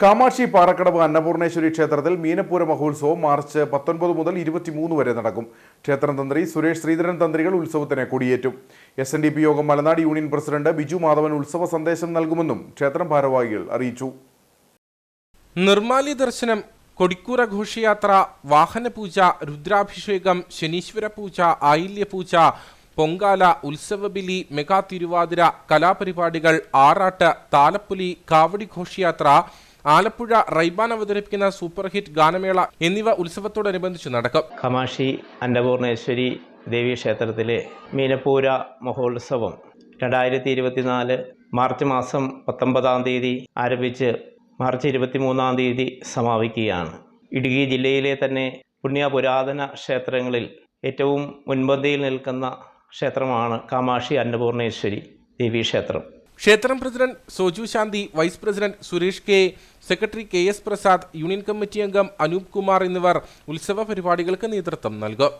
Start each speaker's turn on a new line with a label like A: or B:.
A: കാമാക്ഷി പാറക്കടവ് അന്നപൂർണേശ്വരി ക്ഷേത്രത്തിൽ മീനപ്പൂര മഹോത്സവം മാർച്ച് പത്തൊൻപത് മുതൽ ഇരുപത്തിമൂന്ന് വരെ നടക്കും. ക്ഷേത്രം തന്ത്രി സുരേഷ് ശ്രീധരൻ തന്ത്രികൾ ഉത്സവത്തിന് കൊടിയേറ്റും. എസ് എൻ ഡി പി യോഗം മലനാട് യൂണിയൻ പ്രസിഡന്റ് ബിജു മാധവൻ ഉത്സവ സന്ദേശം നൽകുമെന്നും ക്ഷേത്രം ഭാരവാഹികൾ അറിയിച്ചു.
B: നിർമാലി ദർശനം കൊടിക്കൂറ ഘോഷയാത്ര വാഹനപൂജ രുദ്രാഭിഷേകം ശനീശ്വര പൂജ ആയില്യപൂജ പൊങ്കാല ഉത്സവബലി മെഗാ തിരുവാതിര കലാപരിപാടികൾ ആറാട്ട് താലപ്പൊലി കാവടി ഘോഷയാത്ര ആലപ്പുഴ റൈബാൻ അവതരിപ്പിക്കുന്ന സൂപ്പർ ഹിറ്റ് ഗാനമേള എന്നിവ ഉത്സവത്തോടനുബന്ധിച്ച് നടക്കും.
C: കമാഷി അന്നപൂർണേശ്വരി ദേവീ ക്ഷേത്രത്തിലെ മീനപ്പൂര മഹോത്സവം രണ്ടായിരത്തി ഇരുപത്തിനാല് മാർച്ച് മാസം പത്തൊമ്പതാം തീയതി ആരംഭിച്ച് മാർച്ച് ഇരുപത്തിമൂന്നാം തീയതി സമാപിക്കുകയാണ്. ഇടുക്കി ജില്ലയിലെ തന്നെ പുണ്യ പുരാതന ക്ഷേത്രങ്ങളിൽ ഏറ്റവും മുൻപന്തിയിൽ നിൽക്കുന്ന ക്ഷേത്രമാണ് കാമാക്ഷി അന്നപൂർണേശ്വരി ദേവീ ക്ഷേത്രം.
B: ക്ഷേത്രം president Soju Santhi vice president Suresh K secretary K S Prasad union committee അംഗം അനൂപ് കുമാർ എന്നിവർ ഉത്സവ പരിപാടികൾക്ക് നേതൃത്വം നൽകും.